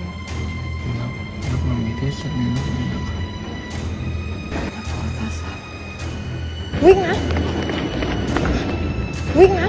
แล้วพวกนี้แล้วแล้วมันมีเทศนิดนึงนะครับวิ่งนะ วิ่งนะ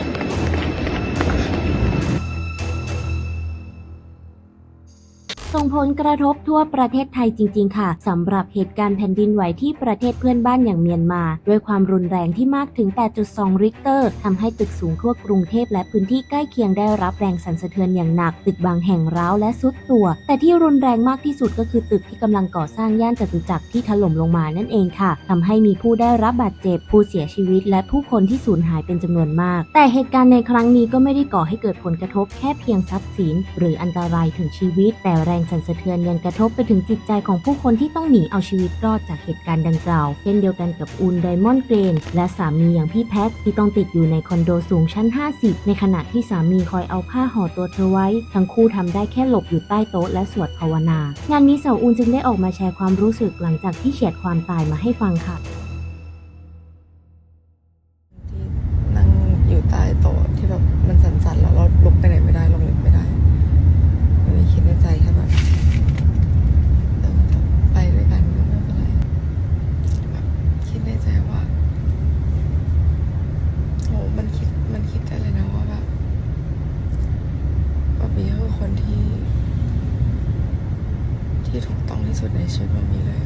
ส่งผลกระทบทั่วประเทศไทยจริง ๆ ค่ะสำหรับเหตุการณ์แผ่นดินไหวที่ประเทศเพื่อนบ้านอย่างเมียนมา ด้วยความรุนแรงที่มากถึง 8.2 ริกเตอร์ทำให้ตึกสูงทั่วกรุงเทพและพื้นที่ใกล้เคียงได้รับแรงสั่นสะเทือนอย่างหนัก ตึกบางแห่งร้าวและซุดตัว แต่ที่รุนแรงมากที่สุดก็คือตึกที่กำลังก่อสร้างย่านจตุจักรที่ถล่มลงมานั่นเองค่ะทำให้มีผู้ได้รับบาดเจ็บผู้เสียชีวิต และผู้คนที่สูญหายเป็นจำนวนมาก แต่เหตุการณ์ในครั้งนี้ก็ไม่ได้ก่อให้เกิดผลกระทบแค่เพียงทรัพย์สิน หรืออันตรายถึงชีวิตแต่แรงสั่นสะเทือนยังกระทบไปถึงจิตใจของผู้คนที่ต้องหนีเอาชีวิตรอดจากเหตุการณ์ดังกล่าว เช่นเดียวกันกับอุนไดมอนด์เกรนและสามีอย่างพี่แพ็คที่ต้องติดอยู่ในคอนโดสูงชั้น 50 ในขณะที่สามีคอยเอาผ้าห่อตัวเธอไว้ ทั้งคู่ทำได้แค่หลบอยู่ใต้โต๊ะและสวดภาวนา งานนี้สาวอุนจึงได้ออกมาแชร์ความรู้สึกหลังจากที่เฉียดความตายมาให้ฟังค่ะ ที่นั่งอยู่ใต้โต๊ะที่แบบมันสั่นๆแล้วเราลุกไปไหนไม่ได้ลงลึกไม่ได้ก็เลยคิดในใจแค่แบบเออถ้าไปด้วยกันก็ไม่เป็นไรแบบคิดในใจว่าโหมันคิดมันคิดได้เลยนะว่าแบบว่าบีคือคนที่ ที่ถูกต้องที่สุดในชีวิตมันมีเลย